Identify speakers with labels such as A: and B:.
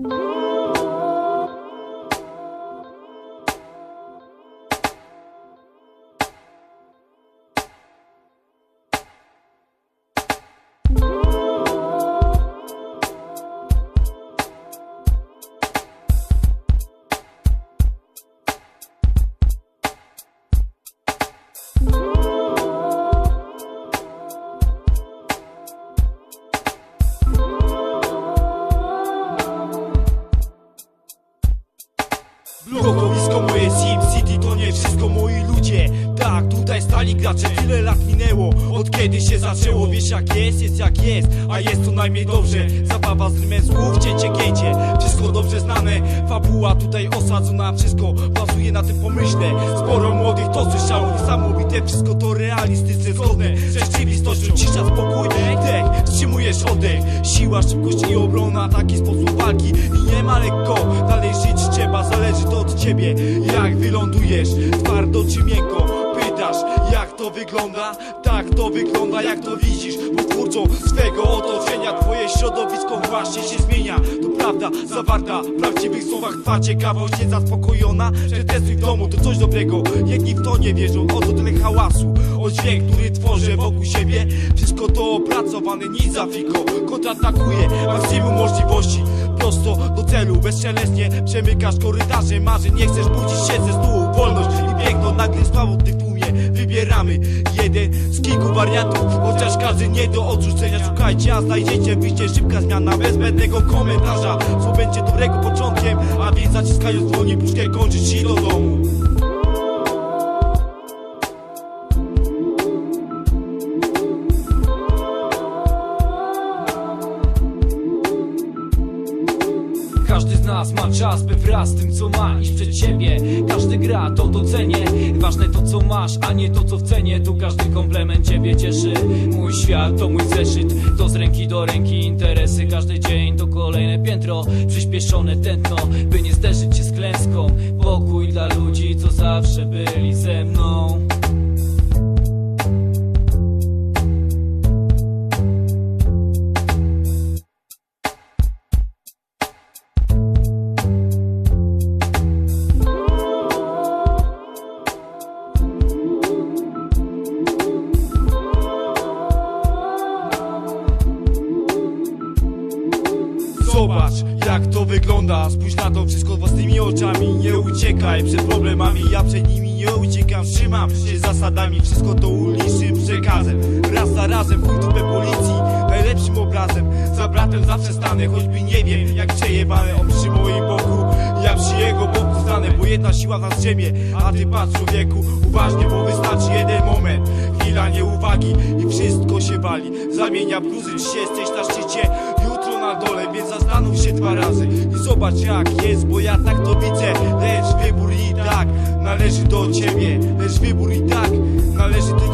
A: Oh. Blokowisko moje Sim City to nie wszystko moi ludzie. Tak, tutaj stali gracze, tyle lat minęło. Od kiedy się zaczęło, wiesz jak jest, jest jak jest. A jest to najmniej dobrze. Zabawa z rymem słów, cięcie, gięcie Wszystko dobrze znane, fabuła tutaj osadzona Wszystko bazuje na tym pomyśle. Sporo młodych to słyszało. Niesamowite, wszystko to realistyczne Zgodne z rzeczywistością, cisza, spokój Dech, wstrzymujesz oddech. Siła, szybkość i obrona Taki sposób walki. I nie ma lekko Dalej żyć trzeba, zależy to od ciebie. Jak wylądujesz, twardo czy miękko? Pytasz, jak to wygląda? Tak to wygląda, jak to widzisz? Bo twórcą swego otoczenia Twoje środowisko właśnie się zmienia. To prawda zawarta w prawdziwych słowach Twa ciekawość niezaspokojona Przetestuj w domu, to coś dobrego. Jedni w to nie wierzą, oto tyle hałasu. O dźwięk, który tworzę wokół siebie. Wszystko to opracowane, nic za fiko Kontratakuje maksimum możliwości Prosto do celu, bezszelestnie Przemykasz korytarze marzeń. Nie chcesz budzić się ze snu. Wolność i piękno nagle sławo w tymie Wybieramy jeden z kilku wariantów. Chociaż każdy nie do odrzucenia. Szukajcie, a znajdziecie wyjście. Szybka zmiana bez zbędnego komentarza. Co będzie dobrego początkiem A więc zaciskając dłoni puszkę kończysz i do domu
B: Każdy z nas ma czas, by wraz z tym co ma iść przed siebie. Każdy gra, to docenię Ważne to co masz, a nie to co w cenie Tu każdy komplement ciebie cieszy. Mój świat to mój zeszyt. To z ręki do ręki interesy. Każdy dzień to kolejne piętro. Przyspieszone tętno, by nie zderzyć się z klęską. Pokój dla ludzi, co zawsze byli ze mną
A: Zobacz jak to wygląda. Spójrz na to wszystko własnymi oczami. Nie uciekaj przed problemami. Ja przed nimi nie uciekam. Trzymam się zasadami. Wszystko to ulicznym przekazem. Raz za razem chuj dupę policji. Najlepszym obrazem. Za bratem zawsze stanę Choćby nie wiem jak przejebane On przy moim boku. Ja przy jego boku stanę Bo jedna siła nas drzemie. A ty patrz człowieku Uważnie bo wystarczy jeden moment. Chwila nieuwagi I wszystko się wali. Zamienia w gruzy Dziś jesteś na szczycie na dole, więc zastanów się dwa razy I zobacz jak jest, bo ja tak to widzę. Lecz wybór i tak należy do ciebie Lecz wybór i tak należy do